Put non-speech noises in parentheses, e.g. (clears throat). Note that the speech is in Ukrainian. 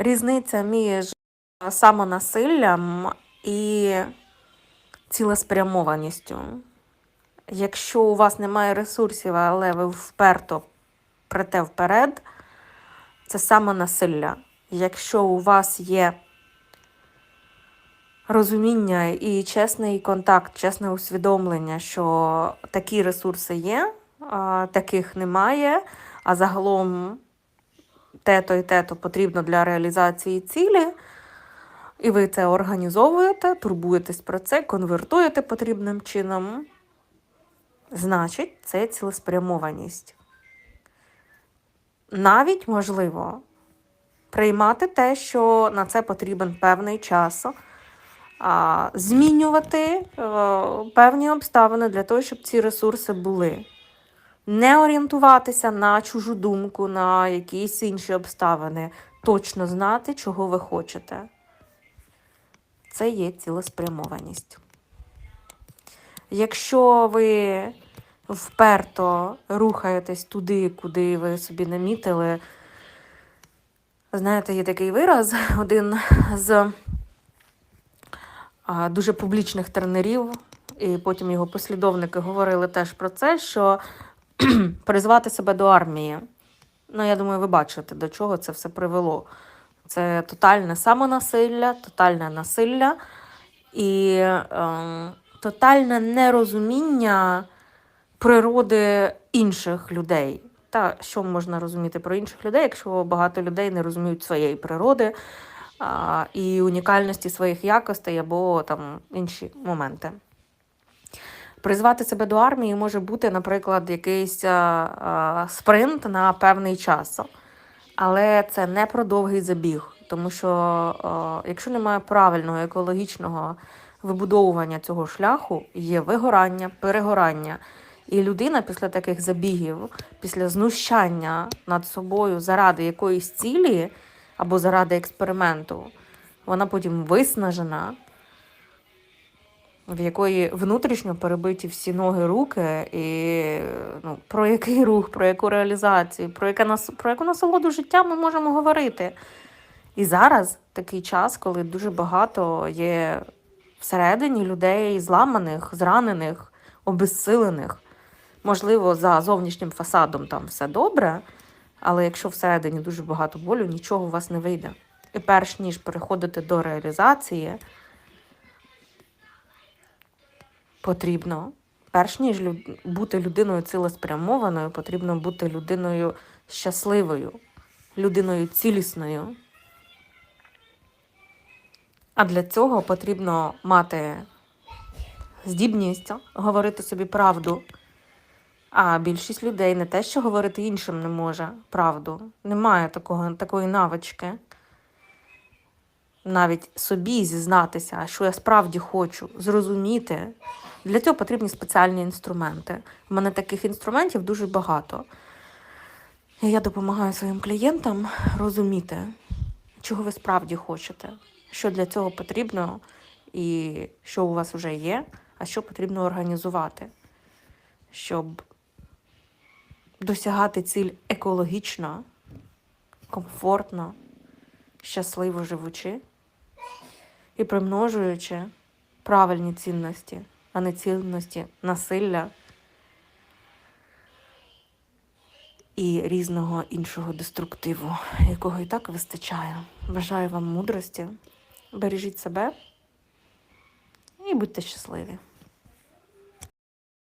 Різниця між самонасиллям і цілеспрямованістю. Якщо у вас немає ресурсів, але ви вперто прете вперед, це самонасилля. Якщо у вас є розуміння і чесний контакт, чесне усвідомлення, що такі ресурси є, таких немає, а загалом те-то і те-то потрібно для реалізації цілі, і ви це організовуєте, турбуєтесь про це, конвертуєте потрібним чином, значить, це цілеспрямованість. Навіть можливо приймати те, що на це потрібен певний час, змінювати е, певні обставини для того, щоб ці ресурси були. Не орієнтуватися на чужу думку, на якісь інші обставини, точно знати, чого ви хочете. Це є цілеспрямованість. Якщо ви вперто рухаєтесь туди, куди ви собі намітили, знаєте, є такий вираз, (laughs) один з дуже публічних тренерів, і потім його послідовники говорили теж про це, що (clears throat) призвати себе до армії. Ну, я думаю, ви бачите, до чого це все привело. Це тотальне самонасилля, тотальне насилля і е, тотальне нерозуміння природи інших людей. Та що можна розуміти про інших людей, якщо багато людей не розуміють своєї природи а, і унікальності своїх якостей або там інші моменти. Призвати себе до армії може бути, наприклад, якийсь а, а, спринт на певний час. Але це не про довгий забіг, тому що а, якщо немає правильного екологічного вибудовування цього шляху, є вигорання, перегорання. І людина після таких забігів, після знущання над собою заради якоїсь цілі або заради експерименту, вона потім виснажена, в якої внутрішньо перебиті всі ноги, руки, і ну, про який рух, про яку реалізацію, про, яке нас, про яку насолоду життя ми можемо говорити. І зараз такий час, коли дуже багато є всередині людей зламаних, зранених, обезсилених. Можливо, за зовнішнім фасадом там все добре, але якщо всередині дуже багато болю, нічого у вас не вийде. І перш ніж переходити до реалізації, потрібно, перш ніж лю- бути людиною цілеспрямованою, потрібно бути людиною щасливою, людиною цілісною. А для цього потрібно мати здібність говорити собі правду. А більшість людей не те, що говорити іншим не може правду. Немає такого, такої навички. Навіть собі зізнатися, що я справді хочу, зрозуміти. Для цього потрібні спеціальні інструменти. У мене таких інструментів дуже багато. Я допомагаю своїм клієнтам розуміти, чого ви справді хочете, що для цього потрібно, і що у вас вже є, а що потрібно організувати, щоб досягати ціль екологічно, комфортно, щасливо живучи і примножуючи правильні цінності, а не цінності насилля і різного іншого деструктиву, якого і так вистачає. Бажаю вам мудрості, бережіть себе і будьте щасливі.